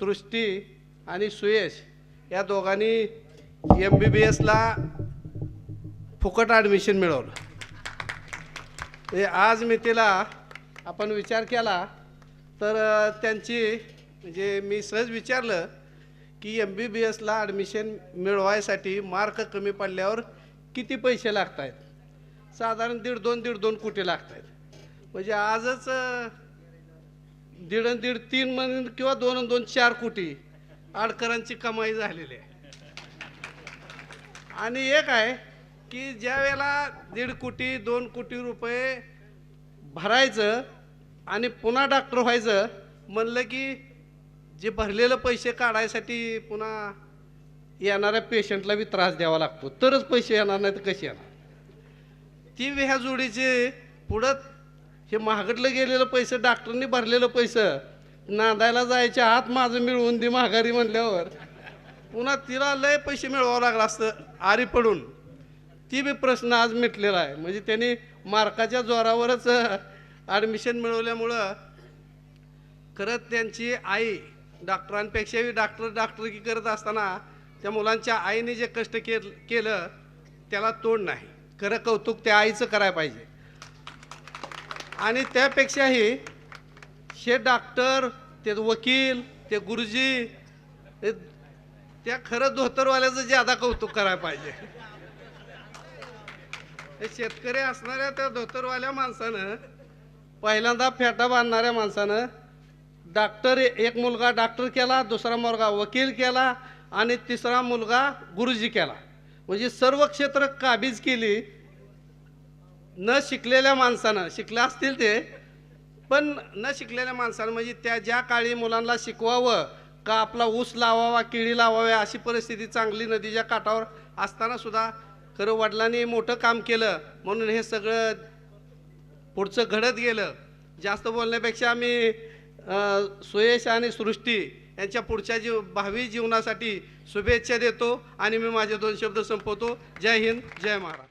सृष्टी आणि सुयश या दोघांनी एम बी बी एसला फुकट ॲडमिशन मिळवलं. हे आज मी तिला आपण विचार केला तर त्यांची म्हणजे मी सहज विचारलं की एम बी बी एसला ॲडमिशन मिळवायसाठी मार्क कमी पडल्यावर किती पैसे लागत आहेत साधारण दीड दोन दीड दोन कोटी लागत आहेत म्हणजे आजच दीड अन दीड तीन म्हण किंवा दोन आणि दोन चार कोटी आडकरांची कमाई झालेली आहे. आणि एक आहे की ज्या वेळेला दीड कोटी दोन कोटी रुपये भरायचं आणि पुन्हा डॉक्टर व्हायचं म्हणलं की जे भरलेलं पैसे काढायसाठी पुन्हा येणाऱ्या पेशंटला बी त्रास द्यावा लागतो. तरच पैसे येणार नाही तर कसे येणार? ती ह्या जोडीचे पुढं हे महागडलं गेलेलं पैसे डॉक्टरनी भरलेलं पैसं. नांदायला जायच्या आत माझं मिळवून दे माघारी म्हणल्यावर. पुन्हा तिला लय पैसे मिळवावं लागलं असतं आरी पडून. ती बी प्रश्न आज मिटलेला आहे. म्हणजे त्यांनी मार्काच्या जोरावरच ॲडमिशन मिळवल्यामुळं खरंच त्यांची आई डॉक्टरांपेक्षाही डॉक्टर डॉक्टरकी करत असताना त्या मुलांच्या आईने जे कष्ट केलं त्याला तोड नाही. खरं कौतुक त्या आईचं करायला पाहिजे. आणि त्यापेक्षाही हे डॉक्टर ते वकील ते गुरुजी त्या खरं धोतरवाल्याचं ज्यादा कौतुक करायला पाहिजे. हे शेतकरी असणाऱ्या त्या धोतरवाल्या माणसानं पहिल्यांदा फेटा बांधणाऱ्या माणसानं डॉक्टर एक मुलगा डॉक्टर केला दुसरा मुलगा वकील केला आणि तिसरा मुलगा गुरुजी केला. म्हणजे सर्व क्षेत्र काबीज केली न शिकलेल्या माणसानं शिकले असतील ते पण न शिकलेल्या माणसानं म्हणजे त्या ज्या काळी मुलांना शिकवावं का आपला ऊस लावावा केळी लावाव्या अशी परिस्थिती चांगली नदीच्या काठावर असताना सुद्धा खरं वडिलांनी मोठं काम केलं म्हणून हे सगळं पुढचं घडत गेलं. जास्त बोलण्यापेक्षा आम्ही सुयश आणि सृष्टी यांच्या पुढच्या जीव भावी जीवनासाठी शुभेच्छा देतो आणि मी माझे दोन शब्द संपवतो. जय हिंद जय महाराज